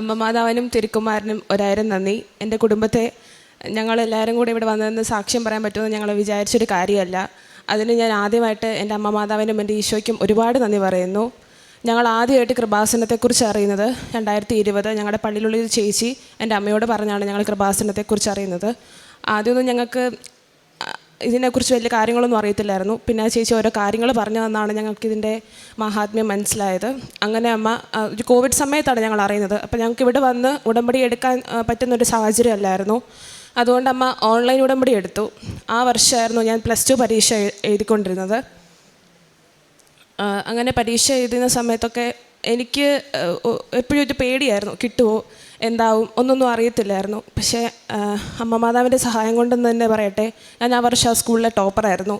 അമ്മ മാതാവിനും തിരുക്കുമാരനും ഒരായിരം നന്ദി. എന്റെ കുടുംബത്തെ ഞങ്ങളെല്ലാവരും കൂടി ഇവിടെ വന്നതെന്ന് സാക്ഷ്യം പറയാൻ പറ്റുമെന്ന് ഞങ്ങൾ വിചാരിച്ചൊരു കാര്യമല്ല. അതിന് ഞാൻ ആദ്യമായിട്ട് എന്റെ അമ്മ മാതാവിനും എന്റെ ഈശോയ്ക്കും ഒരുപാട് നന്ദി പറയുന്നു. ഞങ്ങൾ ആദ്യമായിട്ട് കൃപാസനത്തെക്കുറിച്ച് അറിയുന്നത് രണ്ടായിരത്തി ഇരുപത് ഞങ്ങളുടെ പള്ളിയിലുള്ള ചേച്ചി എന്റെ അമ്മയോട് പറഞ്ഞാണ് ഞങ്ങൾ കൃപാസനത്തെക്കുറിച്ച് അറിയുന്നത്. ആദ്യമൊന്നും ഞങ്ങൾക്ക് ഇതിനെക്കുറിച്ച് വലിയ കാര്യങ്ങളൊന്നും അറിയത്തില്ലായിരുന്നു. പിന്നെ ചേച്ചി ഓരോ കാര്യങ്ങൾ പറഞ്ഞു തന്നാണ് ഞങ്ങൾക്കിതിന്റെ മഹാത്മ്യം മനസ്സിലായത്. അങ്ങനെ അമ്മ കോവിഡ് സമയത്താണ് ഞങ്ങൾ അറിയുന്നത്. അപ്പോൾ ഞങ്ങൾക്ക് ഇവിടെ വന്ന് ഉടമ്പടി എടുക്കാൻ പറ്റുന്നൊരു സാഹചര്യം അല്ലായിരുന്നു. അതുകൊണ്ട് അമ്മ ഓൺലൈൻ ഉടമ്പടി എടുത്തു. ആ വർഷമായിരുന്നു ഞാൻ പ്ലസ് ടു പരീക്ഷ എഴുതിക്കൊണ്ടിരുന്നത്. അങ്ങനെ പരീക്ഷ എഴുതുന്ന സമയത്തൊക്കെ എനിക്ക് എപ്പോഴും ഒരു പേടിയായിരുന്നു. കിട്ടുമോ എന്താവും ഒന്നൊന്നും അറിയത്തില്ലായിരുന്നു. പക്ഷേ അമ്മ മാതാവിന്റെ സഹായം കൊണ്ടെന്ന് തന്നെ പറയട്ടെ. ഞാൻ ആ വർഷം ആ സ്കൂളിലെ ടോപ്പറായിരുന്നു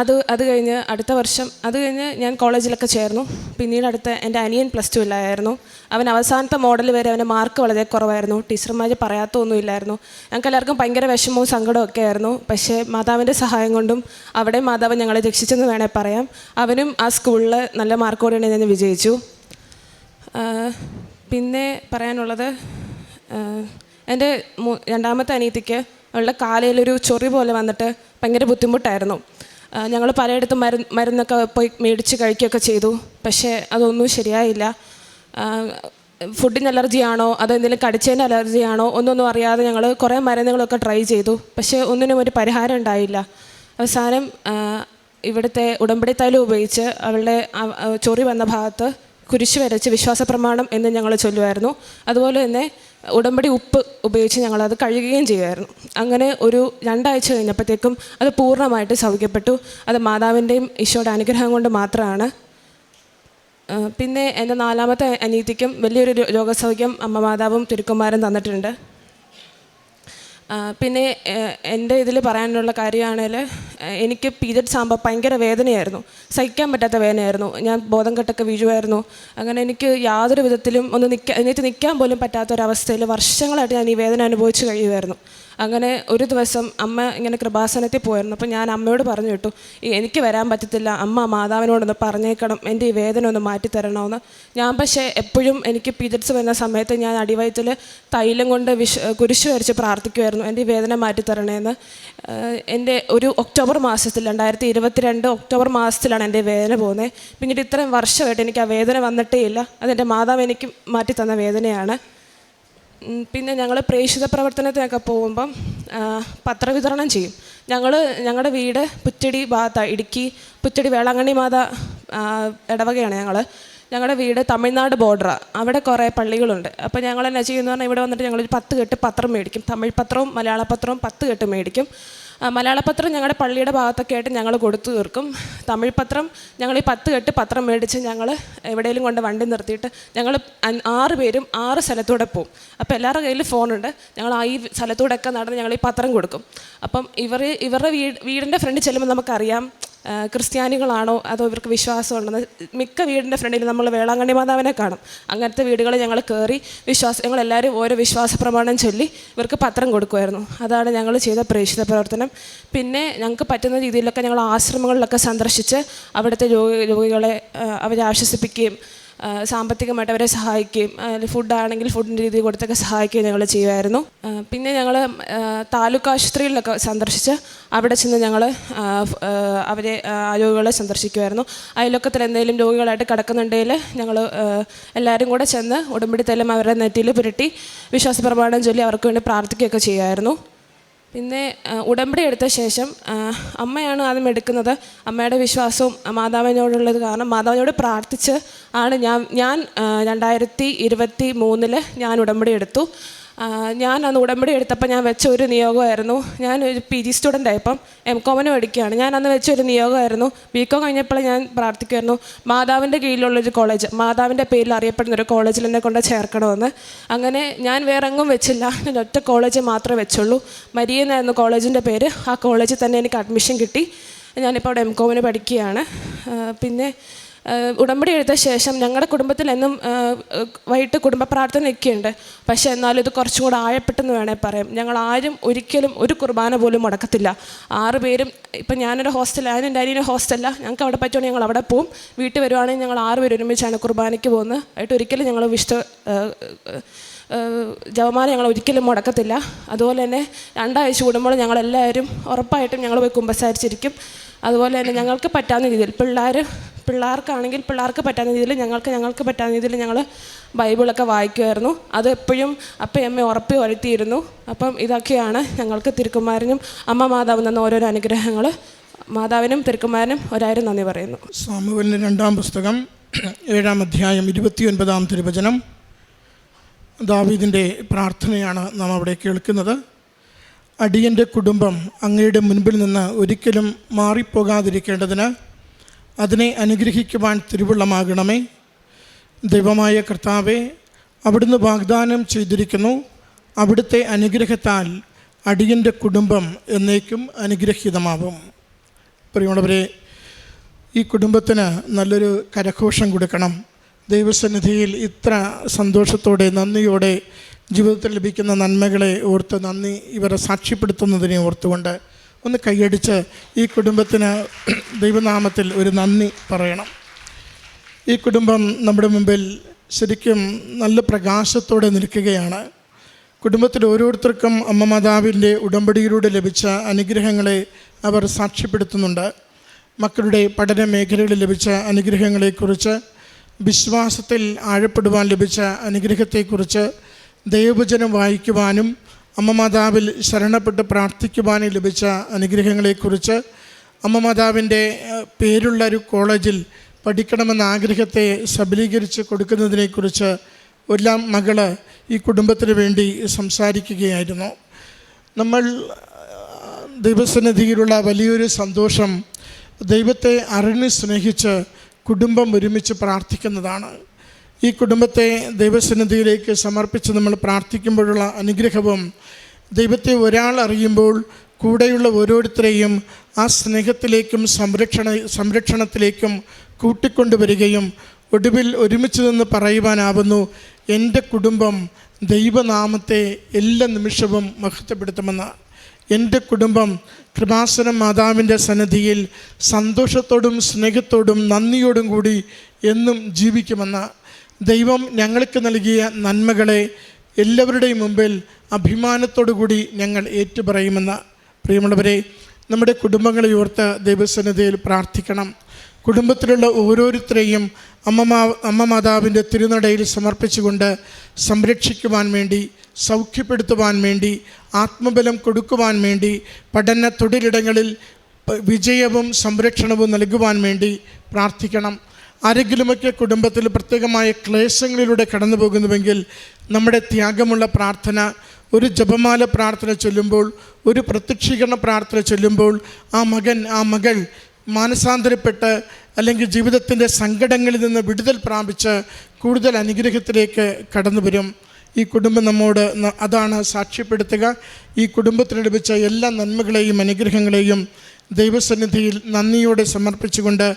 അത് അത് കഴിഞ്ഞ് അടുത്ത വർഷം അത് കഴിഞ്ഞ് ഞാൻ കോളേജിലൊക്കെ ചേർന്നു. പിന്നീട് അടുത്ത എന്റെ അനിയൻ പ്ലസ് ടു ഇല്ലായിരുന്നു അവൻ അവസാനത്തെ മോഡൽ വരെ അവന്റെ മാർക്ക് വളരെ കുറവായിരുന്നു. ടീച്ചർമാർ പറയാത്തൊന്നുമില്ലായിരുന്നു ഞങ്ങൾക്ക് എല്ലാവർക്കും ഭയങ്കര വിഷമവും സങ്കടവും ഒക്കെ ആയിരുന്നു. പക്ഷേ മാതാവിന്റെ സഹായം കൊണ്ടും അവിടെ മാതാവ് ഞങ്ങളെ രക്ഷിച്ചെന്ന് വേണേൽ പറയാം. അവനും ആ സ്കൂളിൽ നല്ല മാർക്കോടെയാണ് ഞാൻ വിജയിച്ചു. പിന്നെ പറയാനുള്ളത് എന്റെ രണ്ടാമത്തെ അനീതിക്ക് അവളുടെ കാലയിലൊരു ചൊറി പോലെ വന്നിട്ട് ഭയങ്കര ബുദ്ധിമുട്ടായിരുന്നു. ഞങ്ങൾ പലയിടത്തും മരുന്ന് മരുന്നൊക്കെ പോയി മേടിച്ച് കഴിക്കുകയൊക്കെ ചെയ്തു. പക്ഷേ അതൊന്നും ശരിയായില്ല. ഫുഡിന് അലർജിയാണോ അതോ എന്തെങ്കിലും കടിച്ചതിന്റെ അലർജിയാണോ ഒന്നൊന്നും അറിയാതെ ഞങ്ങൾ കുറേ മരുന്നുകളൊക്കെ ട്രൈ ചെയ്തു. പക്ഷേ ഒന്നിനും ഒരു പരിഹാരം ഉണ്ടായില്ല. അവസാനം ഇവിടുത്തെ ഉടമ്പടി തൈലം ഉപയോഗിച്ച് അവളുടെ ചൊറി വന്ന ഭാഗത്ത് കുരിശ് വരച്ച് വിശ്വാസ പ്രമാണം എന്ന് ഞങ്ങൾ ചൊല്ലുമായിരുന്നു. അതുപോലെ തന്നെ ഉടമ്പടി ഉപ്പ് ഉപയോഗിച്ച് ഞങ്ങളത് കഴുകുകയും ചെയ്യുമായിരുന്നു. അങ്ങനെ ഒരു രണ്ടാഴ്ച കഴിഞ്ഞപ്പോഴത്തേക്കും അത് പൂർണമായിട്ട് സൗഖ്യപ്പെട്ടു. അത് മാതാവിന്റെയും ഈശോയുടെ അനുഗ്രഹം കൊണ്ട് മാത്രമാണ്. പിന്നെ എന്റെ നാലാമത്തെ അനീതിക്കും വലിയൊരു രോഗസൗഖ്യം അമ്മ മാതാവും തിരുക്കുമാരും തന്നിട്ടുണ്ട്. പിന്നെ എന്റെ ഇതിൽ പറയാനുള്ള കാര്യമാണെങ്കിൽ എനിക്ക് പീരിയഡ്സ് ആകുമ്പോൾ ഭയങ്കര വേദനയായിരുന്നു. സഹിക്കാൻ പറ്റാത്ത വേദനയായിരുന്നു. ഞാൻ ബോധം കെട്ടൊക്കെ വീഴുമായിരുന്നു അങ്ങനെ എനിക്ക് യാതൊരു വിധത്തിലും ഒന്ന് നിൽക്കാൻ എണീറ്റ് നിൽക്കാൻ പോലും പറ്റാത്തൊരവസ്ഥയിൽ വർഷങ്ങളായിട്ട് ഞാൻ ഈ വേദന അനുഭവിച്ച് കഴിയുമായിരുന്നു അങ്ങനെ ഒരു ദിവസം അമ്മ ഇങ്ങനെ കൃപാസനത്തിൽ പോയിരുന്നു. അപ്പോൾ ഞാൻ അമ്മയോട് പറഞ്ഞു കിട്ടു "ഈ എനിക്ക് വരാൻ പറ്റത്തില്ല അമ്മ മാതാവിനോടൊന്ന് പറഞ്ഞേക്കണം എന്റെ ഈ വേദന ഒന്ന് മാറ്റി മാറ്റിത്തരണമെന്ന് ഞാൻ പക്ഷേ എപ്പോഴും എനിക്ക് പീരിയഡ്സ് വരുന്ന സമയത്ത് ഞാൻ അടിവയത്തിൽ തൈലം കൊണ്ട് വിഷ കുരിശ് വരച്ച് പ്രാർത്ഥിക്കുമായിരുന്നു എന്റെ ഈ വേദന മാറ്റിത്തരണേന്ന് എന്റെ ഒരു ഒക്ടോബർ മാസത്തിൽ രണ്ടായിരത്തി ഇരുപത്തിരണ്ട് ഒക്ടോബർ മാസത്തിലാണ് എന്റെ വേദന പോകുന്നത്. പിന്നീട് ഇത്രയും വർഷമായിട്ട് എനിക്ക് ആ വേദന വന്നിട്ടേ ഇല്ല. അതെന്റെ മാതാവ് എനിക്ക് മാറ്റിത്തന്ന വേദനയാണ്. ഉം, പിന്നെ ഞങ്ങൾ പ്രേക്ഷിത പ്രവർത്തനത്തിനൊക്കെ പോകുമ്പം പത്രവിതരണം ചെയ്യും. ഞങ്ങൾ ഞങ്ങളുടെ വീട് പുറ്റടി ഭാഗത്താണ് ഇടുക്കി പുറ്റടി വേളാങ്കണ്ണി മാത ഇടവകയാണ് ഞങ്ങൾ ഞങ്ങളുടെ വീട് തമിഴ്നാട് ബോർഡറാണ് അവിടെ കുറേ പള്ളികളുണ്ട്. അപ്പോൾ ഞങ്ങൾ എന്നാ ചെയ്യുമെന്ന് പറഞ്ഞാൽ ഇവിടെ വന്നിട്ട് ഞങ്ങളൊരു പത്ത് കെട്ട് പത്രം മേടിക്കും. തമിഴ് പത്രവും മലയാള പത്രവും പത്ത് കെട്ട് മേടിക്കും. ആ, മലയാള പത്രം ഞങ്ങളുടെ പള്ളിയുടെ ഭാഗത്തൊക്കെ ആയിട്ട് ഞങ്ങൾ കൊടുത്തു തീർക്കും. തമിഴ് പത്രം ഞങ്ങൾ ഈ പത്ത് കെട്ട് പത്രം മേടിച്ച് ഞങ്ങൾ എവിടെയെങ്കിലും കൊണ്ട് വണ്ടി നിർത്തിയിട്ട് ഞങ്ങൾ ആറ് പേരും ആറ് സ്ഥലത്തൂടെ പോകും അപ്പോൾ എല്ലാവരുടെ കയ്യിൽ ഫോണുണ്ട്. ഞങ്ങൾ ആ ഈ സ്ഥലത്തൂടെയൊക്കെ നടന്ന് ഞങ്ങൾ ഈ പത്രം കൊടുക്കും. അപ്പം ഇവർ ഇവരുടെ വീട് വീടിന്റെ ഫ്രണ്ടിൽ ചെല്ലുമ്പോൾ നമുക്കറിയാം ക്രിസ്ത്യാനികളാണോ അതോ ഇവർക്ക് വിശ്വാസമുണ്ടെന്ന്? മിക്ക വീടിന്റെ ഫ്രണ്ടിൽ നമ്മൾ വേളാങ്കണ്ണി മാതാവിനെ കാണും. അങ്ങനത്തെ വീടുകൾ ഞങ്ങൾ കയറി വിശ്വാസം ഞങ്ങളെല്ലാവരും ഓരോ വിശ്വാസ പ്രമാണം ചൊല്ലി ഇവർക്ക് പത്രം കൊടുക്കുമായിരുന്നു. അതാണ് ഞങ്ങൾ ചെയ്ത പ്രേക്ഷിത പ്രവർത്തനം. പിന്നെ ഞങ്ങൾക്ക് പറ്റുന്ന രീതിയിലൊക്കെ ഞങ്ങൾ ആശ്രമങ്ങളിലൊക്കെ സന്ദർശിച്ച് അവിടുത്തെ രോഗി രോഗികളെ അവരെ ആശ്വസിപ്പിക്കുകയും സാമ്പത്തികമായിട്ട് അവരെ സഹായിക്കുകയും ഫുഡാണെങ്കിൽ ഫുഡിന്റെ രീതിയിൽ കൊടുത്തൊക്കെ സഹായിക്കുകയും ഞങ്ങൾ ചെയ്യുമായിരുന്നു. പിന്നെ ഞങ്ങൾ താലൂക്ക് ആശുപത്രികളിലൊക്കെ സന്ദർശിച്ച് അവിടെ ചെന്ന് ഞങ്ങൾ അവരെ രോഗികളെ സന്ദർശിക്കുമായിരുന്നു. അതിലൊക്കത്തിൽ എന്തെങ്കിലും രോഗികളായിട്ട് കിടക്കുന്നുണ്ടെങ്കിൽ ഞങ്ങൾ എല്ലാവരും കൂടെ ചെന്ന് ഉടമ്പടി തൈലം അവരുടെ നെറ്റിയിൽ പുരട്ടി വിശ്വാസ പ്രമാണം ചൊല്ലി അവർക്ക് വേണ്ടി പ്രാർത്ഥിക്കുകയൊക്കെ ചെയ്യുമായിരുന്നു. പിന്നെ ഉടമ്പടി എടുത്ത ശേഷം അമ്മയാണ് ആദ്യം എടുക്കുന്നത്. അമ്മയുടെ വിശ്വാസവും മാതാവിനോടുള്ളത് കാരണം മാതാവിനോട് പ്രാർത്ഥിച്ച് ആണ് ഞാൻ ഞാൻ രണ്ടായിരത്തി ഇരുപത്തി മൂന്നിൽ ഞാൻ ഉടമ്പടി എടുത്തു. ഞാൻ അന്ന് ഉടമ്പടി എടുത്തപ്പോൾ ഞാൻ വെച്ച ഒരു നിയോഗമായിരുന്നു. ഞാൻ ഒരു പി ജി സ്റ്റുഡന്റ് ആയപ്പം എം കോമിന് പഠിക്കുകയാണ്. ഞാൻ അന്ന് വെച്ച ഒരു നിയോഗമായിരുന്നു. ബി കോം കഴിഞ്ഞപ്പോൾ ഞാൻ പ്രാർത്ഥിക്കുമായിരുന്നു. മാതാവിന്റെ കീഴിലുള്ളൊരു കോളേജ് മാതാവിന്റെ പേരിൽ അറിയപ്പെടുന്ന ഒരു കോളേജിൽ എന്നെ കൊണ്ട് ചേർക്കണമെന്ന്. അങ്ങനെ ഞാൻ വേറെ എങ്ങും വെച്ചില്ല. ഞാൻ ഒറ്റ കോളേജ് മാത്രമേ വെച്ചുള്ളൂ. മരിയ എന്നായിരുന്നു കോളേജിന്റെ പേര്. ആ കോളേജിൽ തന്നെ എനിക്ക് അഡ്മിഷൻ കിട്ടി. ഞാനിപ്പോൾ അവിടെ എം കോമിന് പഠിക്കുകയാണ്. പിന്നെ ഉടമ്പടി എടുത്ത ശേഷം ഞങ്ങളുടെ കുടുംബത്തിൽ എന്നും വൈകിട്ട് കുടുംബ പ്രാർത്ഥനയൊക്കെ ഉണ്ട് പക്ഷേ എന്നാലും ഇത് കുറച്ചും കൂടെ ആഴപ്പെട്ടെന്ന് വേണേൽ പറയാം. ഞങ്ങൾ ആരും ഒരിക്കലും ഒരു കുർബാന പോലും മുടക്കത്തില്ല. ആറ് പേരും ഇപ്പം ഞാനൊരു ഹോസ്റ്റലാണ് ഞാനും അനിയനും ഹോസ്റ്റലാണ് ഞങ്ങൾക്ക് അവിടെ പറ്റുവാണെങ്കിൽ ഞങ്ങൾ അവിടെ പോവും. വീട്ടിൽ വരുവാണെങ്കിൽ ഞങ്ങൾ ആറ് പേര് ഒരുമിച്ചാണ് കുർബാനയ്ക്ക് പോകുന്നത്. ആയിട്ട് ഒരിക്കലും ഞങ്ങൾ ഏഹ്, ജപമാല ഞങ്ങൾ ഒരിക്കലും മുടക്കത്തില്ല. അതുപോലെ തന്നെ രണ്ടാഴ്ച കൂടുമ്പോൾ ഞങ്ങളെല്ലാവരും ഉറപ്പായിട്ടും ഞങ്ങൾ പോയി കുമ്പസാരിച്ചിരിക്കും. അതുപോലെ തന്നെ ഞങ്ങൾക്ക് പറ്റാവുന്ന രീതിയിൽ പിള്ളേർ പിള്ളേർക്കാണെങ്കിൽ പിള്ളേർക്ക് പറ്റാവുന്ന രീതിയിൽ ഞങ്ങൾക്ക് ഞങ്ങൾക്ക് പറ്റാവുന്ന രീതിയിൽ ഞങ്ങൾ ബൈബിളൊക്കെ വായിക്കുമായിരുന്നു. അത് എപ്പോഴും അപ്പം അമ്മ ഉറപ്പി വരുത്തിയിരുന്നു. അപ്പം ഇതൊക്കെയാണ് ഞങ്ങൾക്ക് തിരുക്കുമാരനും അമ്മ മാതാവ് തന്ന ഓരോരോ അനുഗ്രഹങ്ങൾ മാതാവിനും തിരുക്കുമാരനും ഒരായിരം നന്ദി പറയുന്നു. സാമുവലിന്റെ രണ്ടാം പുസ്തകം ഏഴാം അധ്യായം ഇരുപത്തിയൊൻപതാം തിരുവചനം. ദാവീദിന്റെ പ്രാർത്ഥനയാണ് നാം അവിടെ കേൾക്കുന്നത്. അടിയന്റെ കുടുംബം അങ്ങയുടെ മുൻപിൽ നിന്ന് ഒരിക്കലും മാറിപ്പോകാതിരിക്കേണ്ടതിന് അതിനെ അനുഗ്രഹിക്കുവാൻ തിരുവുള്ളമാകണമേ. ദൈവമായ കർത്താവെ അവിടുന്ന് വാഗ്ദാനം ചെയ്തിരിക്കുന്നു. അവിടുത്തെ അനുഗ്രഹത്താൽ അടിയന്റെ കുടുംബം എന്നേക്കും അനുഗ്രഹീതമാവും. പ്രിയമുള്ളവരെ ഈ കുടുംബത്തിന് നല്ലൊരു കരഘോഷം കൊടുക്കണം. ദൈവസന്നിധിയിൽ ഇത്ര സന്തോഷത്തോടെ നന്ദിയോടെ ജീവിതത്തിൽ ലഭിക്കുന്ന നന്മകളെ ഓർത്ത് നന്ദി ഇവരെ സാക്ഷ്യപ്പെടുത്തുന്നതിനെ ഓർത്തുകൊണ്ട് ഒന്ന് കൈയടിച്ച് ഈ കുടുംബത്തിന് ദൈവനാമത്തിൽ ഒരു നന്ദി പറയണം. ഈ കുടുംബം നമ്മുടെ മുമ്പിൽ ശരിക്കും നല്ല പ്രകാശത്തോടെ നിൽക്കുകയാണ്. കുടുംബത്തിൽ ഓരോരുത്തർക്കും അമ്മ മാതാവിന്റെ ഉടമ്പടിയിലൂടെ ലഭിച്ച അനുഗ്രഹങ്ങളെ അവർ സാക്ഷ്യപ്പെടുത്തുന്നുണ്ട്. മക്കളുടെ പഠന മേഖലകളിൽ ലഭിച്ച അനുഗ്രഹങ്ങളെക്കുറിച്ച് വിശ്വാസത്തിൽ ആഴപ്പെടുവാൻ ലഭിച്ച അനുഗ്രഹത്തെക്കുറിച്ച് ദൈവവചനം വായിക്കുവാനും അമ്മ മാതാവിൽ ശരണപ്പെട്ട് പ്രാർത്ഥിക്കുവാനും ലഭിച്ച അനുഗ്രഹങ്ങളെക്കുറിച്ച് അമ്മ മാതാവിന്റെ പേരുള്ള ഒരു കോളേജിൽ പഠിക്കണമെന്ന ആഗ്രഹത്തെ സബലീകരിച്ച് കൊടുക്കുന്നതിനെക്കുറിച്ച് എല്ലാം മകൾ ഈ കുടുംബത്തിന് വേണ്ടി സംസാരിക്കുകയായിരുന്നു. നമ്മൾ ദൈവസന്നിധിയിലുള്ള വലിയൊരു സന്തോഷം ദൈവത്തെ അറിഞ്ഞ് സ്നേഹിച്ച് കുടുംബം ഒരുമിച്ച് പ്രാർത്ഥിക്കുന്നതാണ്. ഈ കുടുംബത്തെ ദൈവസന്നിധിയിലേക്ക് സമർപ്പിച്ച് നമ്മൾ പ്രാർത്ഥിക്കുമ്പോഴുള്ള അനുഗ്രഹവും ദൈവത്തെ ഒരാൾ അറിയുമ്പോൾ കൂടെയുള്ള ഓരോരുത്തരെയും ആ സ്നേഹത്തിലേക്കും സംരക്ഷണ സംരക്ഷണത്തിലേക്കും കൂട്ടിക്കൊണ്ടുവരികയും ഒടുവിൽ ഒരുമിച്ച് നിന്ന് പറയുവാനാവുന്നു എന്റെ കുടുംബം ദൈവനാമത്തെ എല്ലാ നിമിഷവും മഹത്വപ്പെടുത്തുമെന്ന്. എന്റെ കുടുംബം കൃപാസന മാതാവിന്റെ സന്നിധിയിൽ സന്തോഷത്തോടും സ്നേഹത്തോടും നന്ദിയോടും കൂടി എന്നും ജീവിക്കുമെന്ന്. ദൈവം ഞങ്ങൾക്ക് നൽകിയ നന്മകളെ എല്ലാവരുടെയും മുമ്പിൽ കൂടി ഞങ്ങൾ ഏറ്റുപറയുമെന്ന. പ്രിയമുള്ളവരെ നമ്മുടെ കുടുംബങ്ങളെ ഓർത്ത് ദൈവസന്നിധിയിൽ പ്രാർത്ഥിക്കണം. കുടുംബത്തിലുള്ള ഓരോരുത്തരെയും അമ്മമാ അമ്മ മാതാവിന്റെ തിരുനടയിൽ സമർപ്പിച്ചുകൊണ്ട് സംരക്ഷിക്കുവാൻ വേണ്ടി സൗഖ്യപ്പെടുത്തുവാൻ വേണ്ടി ആത്മബലം കൊടുക്കുവാൻ വേണ്ടി പഠന തൊഴിലിടങ്ങളിൽ വിജയവും സംരക്ഷണവും നൽകുവാൻ വേണ്ടി പ്രാർത്ഥിക്കണം. ആരെങ്കിലുമൊക്കെ കുടുംബത്തിൽ പ്രത്യേകമായ ക്ലേശങ്ങളിലൂടെ കടന്നു പോകുന്നുവെങ്കിൽ നമ്മുടെ ത്യാഗമുള്ള പ്രാർത്ഥന ഒരു ജപമാല പ്രാർത്ഥന ചൊല്ലുമ്പോൾ ഒരു പ്രത്യക്ഷീകരണ പ്രാർത്ഥന ചൊല്ലുമ്പോൾ ആ മകൻ ആ മകൾ മാനസാന്തരപ്പെട്ട് അല്ലെങ്കിൽ ജീവിതത്തിന്റെ സങ്കടങ്ങളിൽ നിന്ന് വിടുതൽ പ്രാപിച്ച് കൂടുതൽ അനുഗ്രഹത്തിലേക്ക് കടന്നു വരും. ഈ കുടുംബം നമ്മോട് അതാണ് സാക്ഷ്യപ്പെടുത്തുക. ഈ കുടുംബത്തിന് ലഭിച്ച എല്ലാ നന്മകളെയും അനുഗ്രഹങ്ങളെയും ദൈവസന്നിധിയിൽ നന്ദിയോടെ സമർപ്പിച്ചുകൊണ്ട്